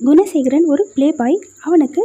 குணசேகரன் ஒரு play boy அவனுக்கு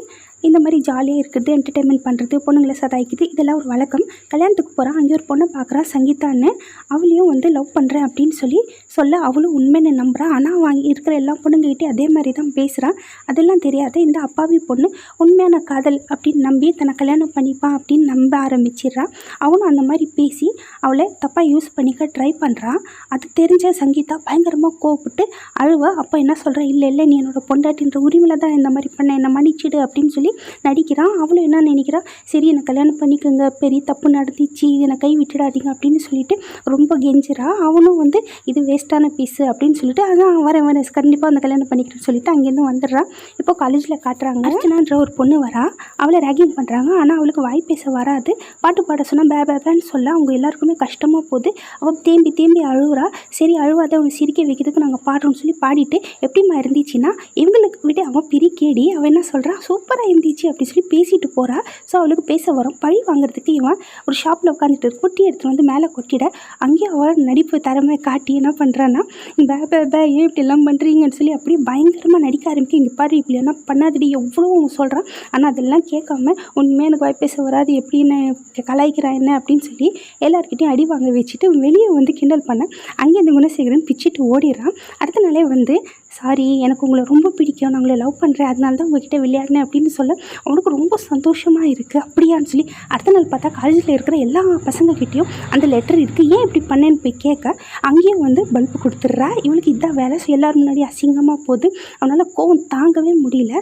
இந்த மாதிரி ஜாலியாக இருக்கிறது என்டர்டெயின்மெண்ட் பண்ணுறது பொண்ணுங்களை சதாய்க்குது இதெல்லாம் ஒரு வழக்கம். கல்யாணத்துக்கு போகிறான் அங்கே ஒரு பொண்ணை பார்க்குறான் சங்கீதான்னு. அவளையும் வந்து லவ் பண்ணுறேன் அப்படின்னு சொல்லி சொல்ல அவளும் உண்மைன்னு நம்புகிறான் ஆனால் வாங்கி இருக்கிற எல்லா பொண்ணுங்ககிட்டே அதே மாதிரி தான் பேசுகிறான் அதெல்லாம் தெரியாத இந்த அப்பாவி பொண்ணு உண்மையான காதல் அப்படின்னு நம்பி தன்னை கல்யாணம் பண்ணிப்பான் அப்படின்னு நம்ப ஆரம்பிச்சிடுறான் அவனும் அந்த மாதிரி பேசி அவளை தப்பாக யூஸ் பண்ணிக்க ட்ரை பண்ணுறான் அது தெரிஞ்ச சங்கீதா பயங்கரமாக கோவப்பட்டு அழுவ. அப்போ என்ன சொல்கிறேன் இல்லை இல்லை நீ என்னோடய பொண்டாட்டின்ற உரிமையில் தான் இந்த மாதிரி பண்ண. என்னை மன்னிச்சிடு அப்படின்னு சொல்லி நடிக்கிறான் அவளும் என்ன நினைக்கிறா சரி என்னை கல்யாணம் பண்ணிக்கோங்க பெரிய தப்பு நடந்துச்சு என்னை கை விட்டுடாதீங்க அப்படின்னு சொல்லிட்டு ரொம்ப கெஞ்சிரா அவனும் வந்து இது வேஸ்ட்டான பீஸு அப்படின்னு சொல்லிட்டு அதான் வரேன் வரேன் கண்டிப்பாக அந்த கல்யாணம் பண்ணிக்கிறேன்னு சொல்லிட்டு அங்கேருந்து வந்துடுறான் இப்போ காலேஜில் காட்டுறாங்க. அர்ச்சனான்ற ஒரு பொண்ணு வரா. அவளை ரேகிங் பண்ணுறாங்க ஆனால் அவளுக்கு வாய் பேச வராது. பாட்டு பாட சொன்னால் பே பேன்னு சொல்ல அவங்க எல்லாருக்குமே கஷ்டமாக போகுது. அவள் தேம்பி தேம்பி அழுகுறா சரி அழுவாத அவனை சிரிக்க வைக்கிறதுக்கு நாங்கள் பாடுறோம்னு சொல்லி பாடிட்டு எப்படிம்மா இருந்துச்சுன்னா இவங்களுக்கு விட அவன் பெரிய கேடி அவன் என்ன சொல்கிறான் சூப்பராக இருந்துச்சு அப்படி சொல்லி பேசிட்டு போகிறா ஸோ அவளுக்கு பேச வரும். பழி வாங்குறதுக்கு இவன் ஒரு ஷாப்பில் உட்காந்துட்டு கொட்டி எடுத்து வந்து மேலே கொட்டிட. அங்கேயே அவள் நடிப்பு திறமை காட்டி என்ன பண்ணுறான்னா பே பே பே ஏன் இப்படி எல்லாம் பண்ணுறீங்கன்னு சொல்லி அப்படியே பயங்கரமாக நடிக்க ஆரம்பிக்கும். இங்கே பாரு இப்படி எல்லாம் பண்ணாதடி. எவ்வளோ சொல்கிறான் ஆனால் அதெல்லாம் கேட்காம உண்மையாக எனக்கு வாய் பேச வராது. எப்படின்னு கலாய்க்கிறான் என்ன? அப்படின்னு சொல்லி எல்லாருக்கிட்டையும் அடி வாங்க வச்சுட்டு வெளியே வந்து கிண்டல் பண்ண. அங்கே இந்த குணசேகரன் பிச்சுட்டு ஓடிடுறான். அடுத்த நாளே வந்து சாரி எனக்கு உங்களை ரொம்ப பிடிக்கும். நான் உங்களை லவ் பண்ணுறேன் அதனால தான் உங்ககிட்ட விளையாடினேன். அப்படின்னு சொல்ல அவனுக்கு ரொம்ப சந்தோஷமாக இருக்குது அப்படியான்னு சொல்லி. அடுத்த நாள் பார்த்தா காலேஜில் இருக்கிற எல்லா பசங்கக்கிட்டேயும் அந்த லெட்டர் இருக்குது ஏன் இப்படி பண்ணேன்னு போய் கேட்க அங்கேயும் வந்து பல்பு கொடுத்துட்றா. இவளுக்கு இதான் வேலை. ஸோ எல்லோரும் முன்னாடி அசிங்கமாக போகுது. அவனால் கோவம் தாங்கவே முடியல.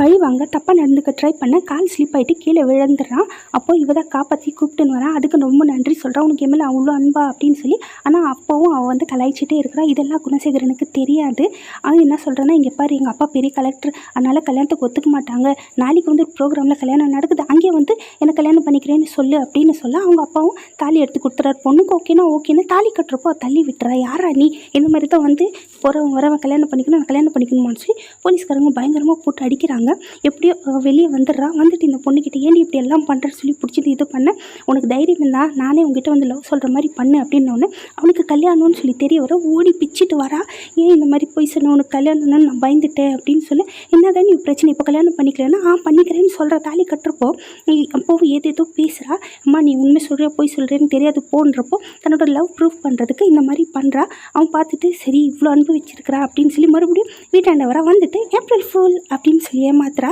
பழி வாங்க. தப்பாக நடந்துக்க ட்ரை பண்ண. கால் ஸ்லிப் ஆகிட்டு கீழே விழுந்துடுறான். அப்போ இவ தான் காப்பாற்றி கூப்பிட்டுன்னு வரான். அதுக்கு ரொம்ப நன்றி சொல்கிறான் உனக்கு எம்எல்ஏ அவ்வளோ அன்பா? அப்படின்னு சொல்லி. ஆனால் அப்போவும் அவள் வந்து கலாய்ச்சிட்டே இருக்கிறா. இதெல்லாம் குணசேகரனுக்கு தெரியாது. அவன் என்ன சொல்கிறேன்னா இங்கே பாரு எங்கள் அப்பா பெரிய கலெக்டர் அதனால் கல்யாணத்துக்கு ஒத்துக்க மாட்டாங்க. நாளைக்கு வந்து ஒரு ப்ரோக்ராமில் கல்யாணம் நடக்குது அங்கே வந்து என்னை கல்யாணம் பண்ணிக்கிறேன்னு சொல்லு அப்படின்னு சொல்ல அவங்க அப்பாவும் தாலி எடுத்து கொடுத்துறாரு. பொண்ணுக்கு ஓகேனா ஓகேன்னு தாலி கட்டுறப்போ தள்ளி விட்டுறா. யாரா நீ? இந்த மாதிரி தான் வந்து போகிறவன் வரவன் கல்யாணம் பண்ணிக்கணும் நான் கல்யாணம் பண்ணிக்கணுமான்னு சொல்லி போலீஸ்காரங்க பயங்கரமாக போட்டு அடிக்கிறாங்க. எப்படியோ வெளியே வந்துடுறா. வந்துட்டு இந்த பொண்ணுக்கிட்ட ஏன் நீ இப்படி எல்லாம் பண்ணுறேன்னு சொல்லி பிடிச்சிட்டு இது பண்ண? உனக்கு தைரியம் இருந்தா நானே உங்ககிட்ட வந்து லவ் சொல்கிற மாதிரி பண்ணு அப்படின்னோடனே அவனுக்கு கல்யாணம்னு சொல்லி தெரிய வர ஓடி பிச்சுட்டு வரா. ஏன் இந்த மாதிரி போய் சொன்ன? உனக்கு கல்யாணம்னு நான் பயந்துட்டேன் அப்படின்னு சொல்ல. என்னதான் நீ பிரச்சனை இப்போ கல்யாணம் பண்ணிக்கிறேன்னா ஆ பண்ணிக்கிறேன்னு சொல்கிற தாலி கட்டுறப்போ நீ அப்போவும் ஏதேதோ பேசுகிறா அம்மா நீ உண்மை சொல்கிற போய் சொல்கிறேன்னு தெரியாது போன்றப்போ தன்னோட லவ் ப்ரூஃப் பண்ணுறதுக்கு இந்த மாதிரி பண்ணுறா அவன் பார்த்துட்டு சரி இவ்வளோ அனுபவிச்சிருக்கிறா அப்படின்னு சொல்லி மறுபடியும் வீட்டாண்ட வர வந்துட்டு ஏப்ரல் ஃபுல் அப்படின்னு சொல்லி ஏமாத்துறா.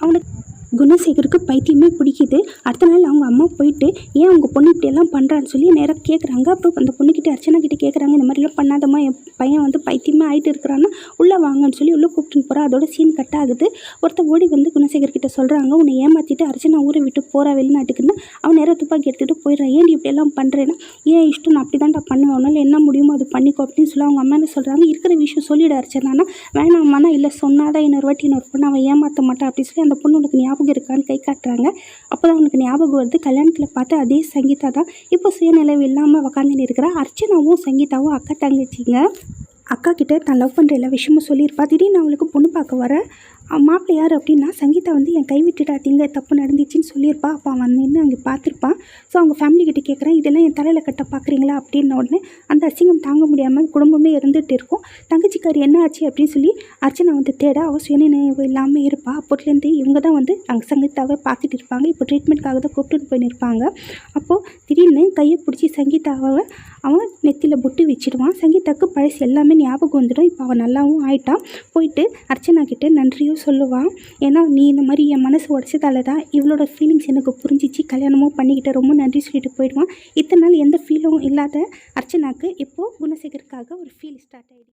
அவனுக்கு குணசேகருக்கு பைத்தியமே பிடிக்குது. அடுத்த நாள் அவங்க அம்மா போயிட்டு ஏன் அவங்க பொண்ணு இப்படியெல்லாம் பண்ணுறான்னு சொல்லி நேராக கேட்குறாங்க அப்புறம் அந்த பொண்ணுக்கிட்ட அர்ச்சனா கிட்டே கேட்குறாங்க இந்த மாதிரிலாம் பண்ணாதம்மா. என் பையன் வந்து பைத்தியமே ஆகிட்டு இருக்கிறான்னா உள்ளே வாங்கன்னு சொல்லி உள்ளே கூப்பிட்டுன்னு போகிறா அதோட சீன் கட் ஆகுது. ஒருத்தர் ஓடி வந்து குணசேகர் கிட்ட சொல்கிறாங்க உன்னை ஏமாற்றிட்டு அர்ச்சனா ஊரை விட்டு போகிறா வெளிநாட்டுக்குன்னு. அவன் நேராக துப்பாக்கி எடுத்துகிட்டு போயிடுறான். ஏன் இப்படி எல்லாம் பண்ணுறேன்னா ஏன் இஷ்டம்? நான் அப்படி தான்டா பண்ணுவேன். உன்னால் என்ன முடியுமோ அது பண்ணிக்கோ அப்படின்னு சொல்லி அவங்க அம்மா என்ன சொல்கிறாங்க இருக்கிற விஷயம் சொல்லிடு அர்ச்சனானா வேணாம்மானா இல்லை சொன்னாதான் இன்னொரு வாட்டி இன்னொரு பொண்ணு அவன் ஏமாற்ற மாட்டான். அப்படின்னு சொல்லி அந்த பொண்ணு உனக்கு ஞாபகம் இருக்கான்னு கை காட்டுறாங்க. அப்போ தான் அவனுக்கு ஞாபகம் வருது கல்யாணத்தில் பார்த்து அதே சங்கீதா தான் இப்போ சுயநிலவு இல்லாமல் உக்காந்துன்னு இருக்கிற அர்ச்சனாவும் சங்கீதாவும் அக்கா தங்கச்சிங்க. அக்கா கிட்ட தான் லவ் பண்ணுற எல்லா விஷயமும் சொல்லியிருப்பா. திடீர்னு அவளுக்கு பொண்ணு பார்க்க வர மாப்பிள்ளை யார் அப்படின்னா சங்கீதா வந்து என் கை விட்டுட்டாதீங்க தப்பு நடந்துச்சுன்னு சொல்லியிருப்பா. அப்போ அவன் நின்று அங்கே பார்த்துருப்பான் ஸோ அவங்க ஃபேமிலிக்கிட்ட கேட்குறேன் இதெல்லாம் என் தலையில் கட்ட பார்க்குறீங்களா? அப்படின்ன உடனே அந்த அசிங்கம் தாங்க முடியாமல் குடும்பமே இருந்துகிட்டு இருக்கும். தங்கச்சிக்கார் என்ன ஆச்சு? அப்படின்னு சொல்லி அர்ச்சனா வந்து தேட அவள் சுயநினைவு இல்லாமல் இருப்பா. அப்போத்துலேருந்து இவங்க தான் வந்து அங்கே சங்கீதாவை பார்த்துட்டு இருப்பாங்க. இப்போ ட்ரீட்மெண்ட்காக தான் கூப்பிட்டுன்னு போய் அப்போது திடீர்னு கையை பிடிச்சி சங்கீதாவை அவன் நெத்தியில் பொட்டு வச்சிடுவான். சங்கீதாவுக்கு பழசு எல்லாமே ஞாபகம் வந்துடும். இப்போ அவன் நல்லாவும் ஆயிட்டான். போயிட்டு அர்ச்சனா கிட்டே நன்றியும் சொல்லுவான் ஏன்னா நீ இந்த மாதிரி என் மனசு உடச்சதால தான் இவளோட ஃபீலிங்ஸ் எனக்கு புரிஞ்சிச்சு. கல்யாணமும் பண்ணிக்கிட்டு ரொம்ப நன்றி சொல்லிட்டு போயிடுவான். இத்தனை நாள் எந்த ஃபீலும் இல்லாத அர்ச்சனாக்கு இப்போது குணசேகருக்காக ஒரு ஃபீல் ஸ்டார்ட் ஆகிடுச்சு